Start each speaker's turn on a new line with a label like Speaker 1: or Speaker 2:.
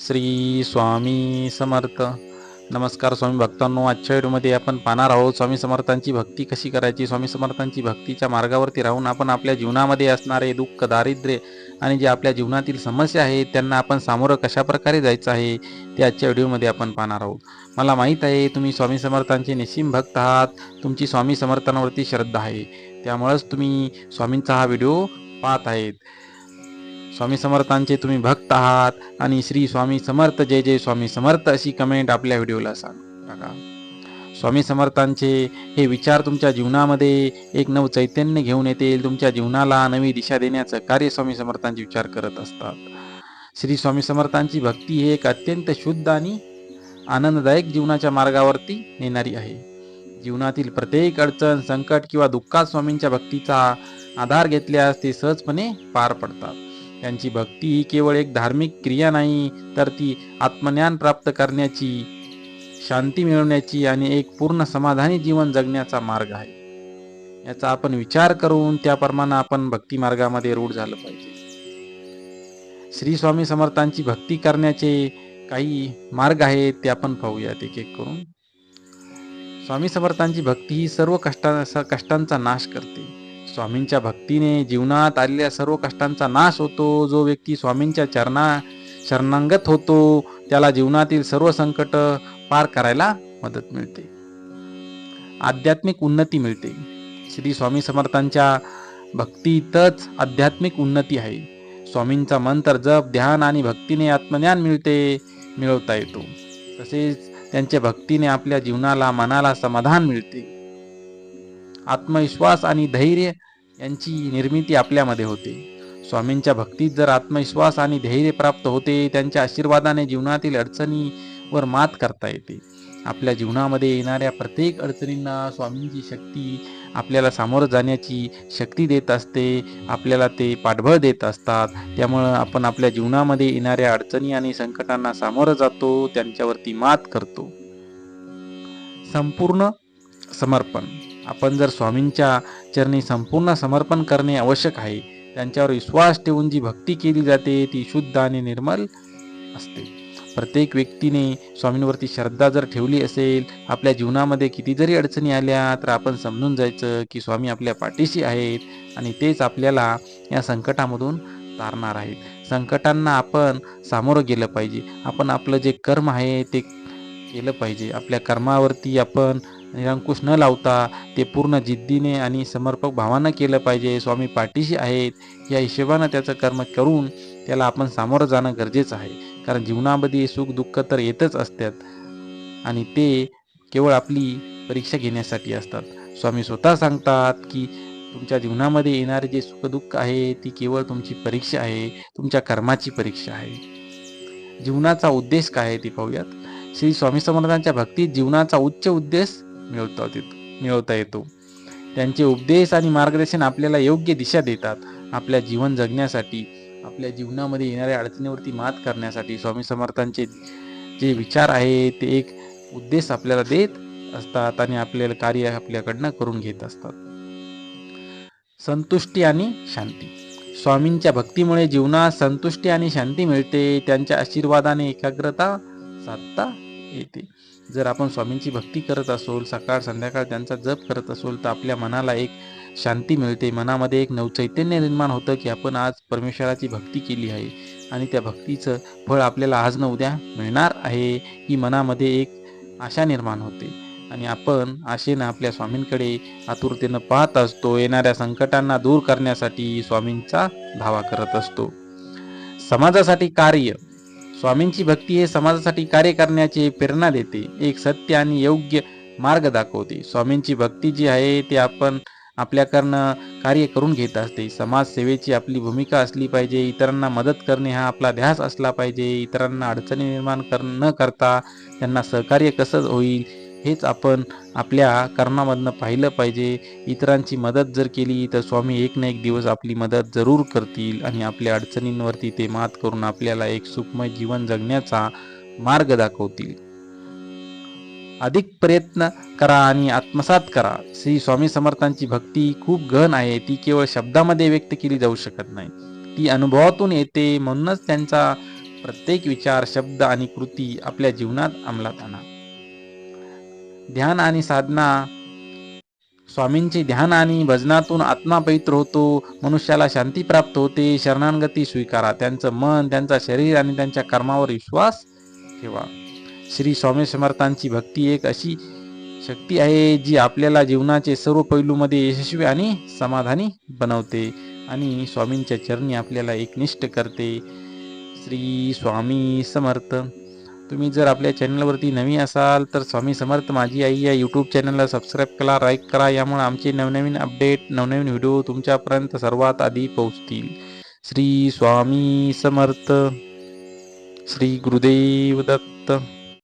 Speaker 1: श्री स्वामी समर्थ. नमस्कार स्वामी भक्तांनो आजच्या व्हिडिओमध्ये आपण पाहणार आहोत स्वामी समर्थांची भक्ती कशी करायची? स्वामी समर्थांची भक्तीच्या मार्गावरती राहून आपण आपल्या जीवनामध्ये असणारे दुःख दारिद्र्य आणि जे आपल्या जीवनातील समस्या आहेत त्यांना आपण सामोरं कशा प्रकारे जायचं आहे ते आजच्या व्हिडिओमध्ये आपण पाहणार आहोत. मला माहीत आहे तुम्ही स्वामी समर्थांचे निश्चिम भक्त आहात तुमची स्वामी समर्थांवरती श्रद्धा आहे. त्यामुळंच तुम्ही स्वामींचा हा व्हिडिओ पाहत आहेत. स्वामी समर्थांचे तुम्ही भक्त आहात आणि श्री स्वामी समर्थ जय जय स्वामी समर्थ अशी कमेंट आपल्या व्हिडिओला सांग. बघा. स्वामी समर्थांचे हे विचार तुमच्या जीवनामध्ये एक नव चैतन्य घेऊन येतील. तुमच्या जीवनाला नवी दिशा देण्याचं कार्य स्वामी समर्थांचे विचार करत असतात. श्री स्वामी समर्थांची भक्ती ही एक अत्यंत शुद्ध आणि आनंददायक जीवनाच्या मार्गावरती नेणारी आहे. जीवनातील प्रत्येक अडचण संकट किंवा दुःखात स्वामींच्या भक्तीचा आधार घेतल्यास ते सहजपणे पार पडतात. त्यांची भक्ती ही केवळ एक धार्मिक क्रिया नाही तर ती आत्मज्ञान प्राप्त करण्याची शांती मिळवण्याची आणि एक पूर्ण समाधानी जीवन जगण्याचा मार्ग आहे. याचा आपण विचार करून त्याप्रमाणे आपण भक्ती मार्गामध्ये रूढ झालं पाहिजे. श्री स्वामी समर्थांची भक्ती करण्याचे काही मार्ग आहेत ते आपण पाहूयात एक एक करून. स्वामी समर्थांची भक्ती ही सर्व कष्टा कष्टांचा नाश करते. स्वामींच्या भक्तीने जीवनात आलेल्या सर्व कष्टांचा नाश होतो. जो व्यक्ती स्वामींच्या चरणा शरणांगत होतो त्याला जीवनातील सर्व संकट पार करायला मदत मिळते. आध्यात्मिक उन्नती मिळते. श्री स्वामी समर्थांच्या भक्तीतच आध्यात्मिक उन्नती आहे. स्वामींचा मंत्र जप ध्यान आणि भक्तीने आत्मज्ञान मिळते मिळवता येतो. तसेच त्यांच्या भक्तीने आपल्या जीवनाला मनाला समाधान मिळते. आत्मविश्वास आणि धैर्य यांची निर्मिती आपल्यामध्ये होते. स्वामींच्या भक्तीत जर आत्मविश्वास आणि धैर्य प्राप्त होते त्यांच्या आशीर्वादाने जीवनातील अडचणीवर मात करता येते. आपल्या जीवनामध्ये येणाऱ्या प्रत्येक अडचणींना स्वामींची शक्ती आपल्याला सामोरं जाण्याची शक्ती देत असते आपल्याला ते पाठबळ देत असतात. त्यामुळं आपण आपल्या जीवनामध्ये येणाऱ्या अडचणी आणि संकटांना सामोरं जातो त्यांच्यावरती मात करतो. संपूर्ण समर्पण. आपण जर स्वामींच्या चरणी संपूर्ण समर्पण करणे आवश्यक आहे त्यांच्यावर विश्वास ठेवून जी भक्ती केली जाते ती शुद्ध आणि निर्मल असते. प्रत्येक व्यक्तीने स्वामींवरती श्रद्धा जर ठेवली असेल आपल्या जीवनामध्ये किती जरी अडचणी आल्या तर आपण समजून जायचं की स्वामी आपल्या पाठीशी आहेत आणि तेच आपल्याला या संकटामधून तारणार आहेत. संकटांना आपण सामोरं गेलं पाहिजे. आपण आपलं जे कर्म आहे ते केलं पाहिजे. आपल्या कर्मावरती आपण निरंकुश न लावता ते पूर्ण जिद्दीने आणि समर्पक भावानं केलं पाहिजे. स्वामी पाठीशी आहेत. या हिशोबानं त्याचं कर्म करून त्याला आपण सामोरं जाणं गरजेचं आहे. कारण जीवनामध्ये सुख दुःख तर येतच असतात. आणि ते केवळ आपली परीक्षा घेण्यासाठी असतात. स्वामी स्वतः सांगतात की तुमच्या जीवनामध्ये येणारे जे सुखदुःख आहे ती केवळ तुमची परीक्षा आहे. तुमच्या कर्माची परीक्षा आहे. जीवनाचा उद्देश काय आहे ते पाहूयात. श्री स्वामी समर्थांच्या भक्तीत जीवनाचा उच्च उद्देश मिळवता येतो मिळवता येतो. त्यांचे उपदेश आणि मार्गदर्शन आपल्याला योग्य दिशा देतात. आपल्या जीवन जगण्यासाठी आपल्या जीवनामध्ये येणाऱ्या अडचणीवरती मात करण्यासाठी स्वामी समर्थांचे जे विचार आहे ते एक उद्देश आपल्याला देत असतात आणि आपल्याला कार्य आपल्याकडनं करून घेत असतात. संतुष्टी आणि शांती. स्वामींच्या भक्तीमुळे जीवनात संतुष्टी आणि शांती मिळते. त्यांच्या आशीर्वादाने एकाग्रता साधता येते. जर आपण स्वामींची भक्ती करत असोल सकाळ संध्याकाळ त्यांचा जप करत असोल तर आपल्या मनाला एक शांती मिळते. मनामध्ये एक नवचैतन्य निर्माण होतं की आपण आज परमेश्वराची भक्ती केली आहे. आणि त्या भक्तीचं फळ आपल्याला आज न उद्या मिळणार आहे ही मनामध्ये एक आशा निर्माण होते. आणि आपण आशेनं आपल्या स्वामींकडे आतुरतेनं पाहत असतो. येणाऱ्या संकटांना दूर करण्यासाठी स्वामींचा धावा करत असतो. समाजासाठी कार्य स्वामींची भक्ती हे समाजासाठी कार्य करण्याचे प्रेरणा देते एक सत्य आणि योग्य मार्ग दाखवते. स्वामींची भक्ती जी आहे ते आपण आपल्याकडनं कार्य करून घेत असते. समाजसेवेची आपली भूमिका असली पाहिजे इतरांना मदत करणे हा आपला ध्यास असला पाहिजे इतरांना अडचणी निर्माण कर न करता त्यांना सहकार्य कसं होईल हेच आपण आपल्या कर्णामधनं पाहिलं पाहिजे. इतरांची मदत जर केली तर स्वामी एक ना एक दिवस आपली मदत जरूर करतील आणि आपल्या अडचणींवरती ते मात करून आपल्याला एक सुखमय जीवन जगण्याचा मार्ग दाखवतील. अधिक प्रयत्न करा आणि आत्मसात करा. श्री स्वामी समर्थांची भक्ती खूप गहन आहे. ती केवळ शब्दामध्ये व्यक्त केली जाऊ शकत नाही. ती अनुभवातून येते. म्हणूनच त्यांचा प्रत्येक विचार शब्द आणि कृती आपल्या जीवनात अंमलात आणा. ध्यान आणि साधना. स्वामींचे ध्यान आणि भजनातून आत्मा पवित्र होतो. मनुष्याला शांती प्राप्त होते. शरणांगती स्वीकारा. त्यांचं मन त्यांचा शरीर आणि त्यांच्या कर्मावर विश्वास ठेवा. श्री स्वामी समर्थांची भक्ती एक अशी शक्ती आहे जी आपल्याला जीवनाचे सर्व पैलूमध्ये यशस्वी आणि समाधानी बनवते आणि स्वामींच्या चरणी आपल्याला एकनिष्ठ करते. श्री स्वामी समर्थ. तुम्ही जर आपल्या चॅनलवरती नवी असाल तर स्वामी समर्थ माझी आई या यूट्यूब चॅनलला सबस्क्राईब करा लाईक करा. यामुळे आमचे नवनवीन अपडेट नवनवीन व्हिडिओ तुमच्यापर्यंत सर्वात आधी पोहोचतील. श्री स्वामी समर्थ श्री गुरुदेव दत्त.